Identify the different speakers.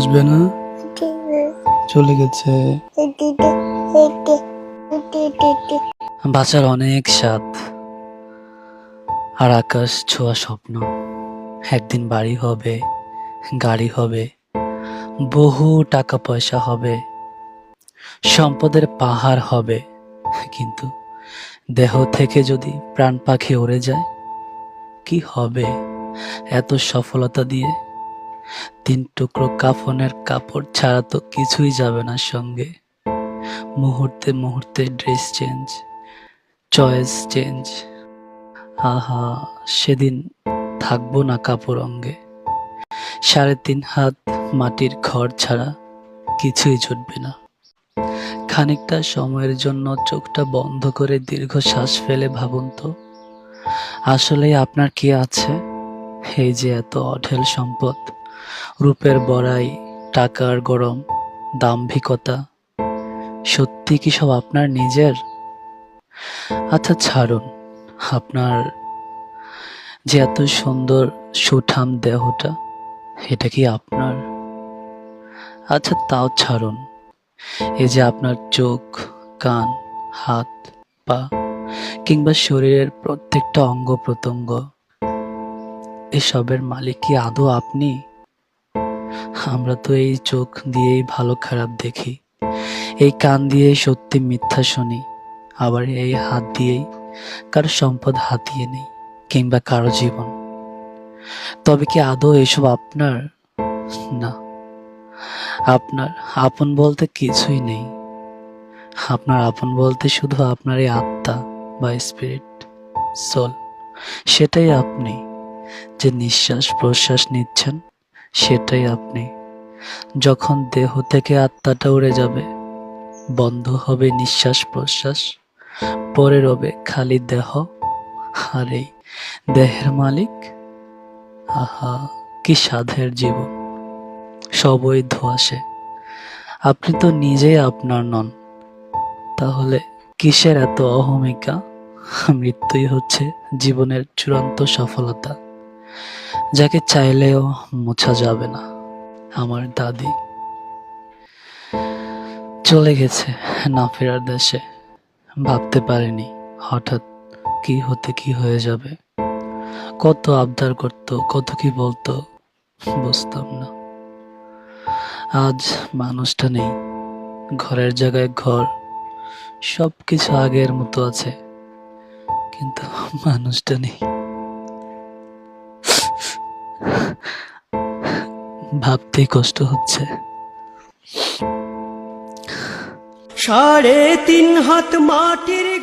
Speaker 1: আসবে না? চলে গেছে। বাঁচার অনেক স্বাদ। আর আকাশ ছোঁয়া স্বপ্ন। একদিন বাড়ি হবে গাড়ি হবে বহু টাকা পয়সা হবে সম্পদের পাহাড় হবে। কিন্তু দেহ থেকে যদি প্রাণ পাখি উড়ে যায় কি হবে? এত সফলতা দিয়ে তিন টুকরো কাফনের কাপড় ছাড়া তো কিছুই যাবে না সঙ্গে। মুহূর্তে মুহূর্তে ড্রেস চেঞ্জ, চয়েস চেঞ্জ। আহা, সেদিন থাকব না কাপড় অঙ্গে। সাড়ে তিন হাত মাটির ঘর ছাড়া কিছুই জুটবে না। খানিকটা সময়ের জন্য চোখটা বন্ধ করে দীর্ঘ শ্বাস ফেলে ভাবুন তো আসলে আপনার কি আছে? এই যে এত অঢেল সম্পদ, রূপের বড়াই, টাকার গরম, দাম্ভিকতা, সত্যি কি সব আপনার নিজের? আচ্ছা ছাড়ুন, আপনার যে এত সুন্দর সুঠাম দেহটা, এটা কি আপনার? আচ্ছা তাও ছাড়ুন এই যে আপনার চোখ, কান, হাত, পা, কিংবা শরীরের প্রত্যেকটা অঙ্গ প্রত্যঙ্গ এসবের মালিক কি আদৌ আপনি? আমরা তো এই চোখ দিয়েই ভালো খারাপ দেখি। এই কান দিয়েই সত্যি মিথ্যা শুনি, আবার এই হাত দিয়েই কারও সম্পদ হাতিয়ে নেই কিংবা কারও জীবন। তবে কি আদৌ এসব আপনার? না, আপনার আপন বলতে কিছুই নেই। আপনার আপন বলতে শুধু আপনার এই আত্মা বা স্পিরিট সোল সেটাই আপনি। যে নিঃশ্বাস প্রশ্বাস নিচ্ছেন, সেটাই আপনি। যখন দেহ থেকে আত্মাটা উড়ে যাবে, বন্ধ হবে নিঃশ্বাস প্রশ্বাস, পরে রবে খালি দেহ আর এই দেহের মালিক? আহা, কি সাধের জীবন। সবই ধোয়াশে আপনি তো নিজেই আপনার নন। তাহলে কিসের এত অহমিকা? মৃত্যুই হচ্ছে জীবনের চূড়ান্ত সফলতা। যাকে চাইলেও মোছা যাবে না, আমার দাদি। চলে গেছে না ফেরার দেশে। ভাবতে পারেনি হঠাৎ কি হতে কি হয়ে যাবে। কত আবদার করত, কত কি বলতো, বুঝতাম না। আজ মানুষটা নেই, ঘরের জায়গায় ঘর সব কিছু আগের মতো আছে, কিন্তু মানুষটা নেই। ভাবতেই কষ্ট হচ্ছে।
Speaker 2: সাড়ে তিন হাত মাটির